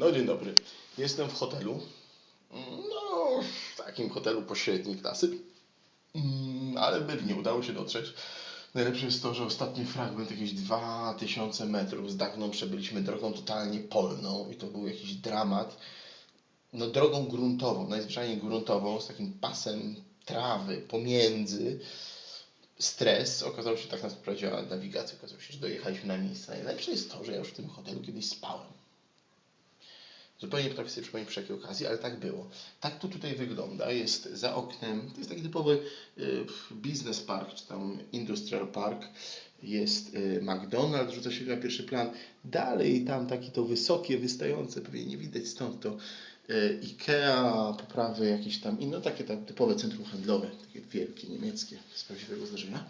No dzień dobry. Jestem w hotelu. No, w takim hotelu pośredniej klasy. Mm, Ale byli, nie udało się dotrzeć. Najlepsze jest to, że ostatni fragment, jakieś 2000 metrów z Dagną przebyliśmy drogą totalnie polną i to był jakiś dramat. No drogą gruntową, najzwyczajniej gruntową, z takim pasem trawy pomiędzy. Stres, okazało się, tak nas prowadziła nawigacja, okazało się, że dojechaliśmy na miejsce. Najlepsze jest to, że ja już w tym hotelu kiedyś spałem. Zupełnie nie potrafię sobie przypomnieć przy jakiej okazji, ale tak było. Tak to tutaj wygląda. Jest za oknem, to jest taki typowy y, business park, czy tam industrial park. Jest y, McDonald's, rzuca się na pierwszy plan. Dalej tam takie to wysokie, wystające, pewnie nie widać stąd to y, Ikea, po prawej jakieś tam inne, takie tam typowe centrum handlowe, takie wielkie, niemieckie, z prawdziwego zdarzenia.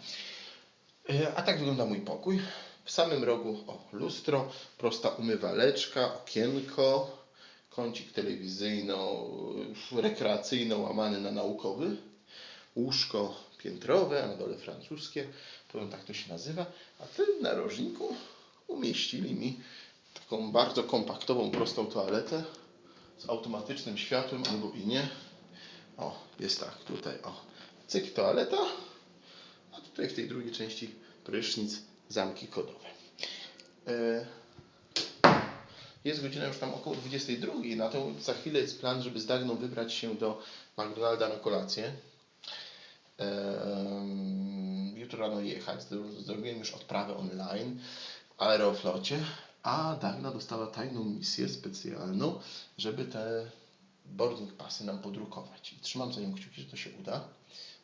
A tak wygląda mój pokój. W samym rogu o, lustro, prosta umywaleczka, okienko, kącik telewizyjno-rekreacyjno łamany na naukowy, łóżko piętrowe, na dole francuskie, to tak to się nazywa. A tym narożniku umieścili mi taką bardzo kompaktową, prostą toaletę z automatycznym światłem albo i nie. O, jest tak, tutaj o, cyk toaleta, a tutaj w tej drugiej części prysznic, zamki kodowe. E, Jest godzina już tam około 22, na to za chwilę jest plan, żeby z Dagną wybrać się do McDonalda na kolację. Em, Jutro rano jechać, Zro- zrobiłem już odprawę online w Aeroflocie, a Dagna dostała tajną misję specjalną, żeby te boarding pasy nam podrukować. I trzymam za nią kciuki, że to się uda.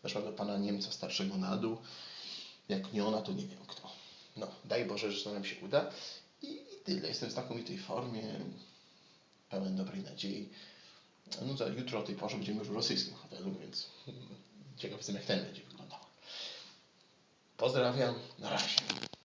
Weszła do pana Niemca starszego na dół. Jak nie ona, to nie wiem kto. No, daj Boże, że to nam się uda. Tyle. Jestem w znakomitej formie, pełen dobrej nadziei. No, za jutro o tej porze będziemy już w rosyjskim hotelu, więc ciekaw jestem, jak ten będzie wyglądał. Pozdrawiam. Na razie.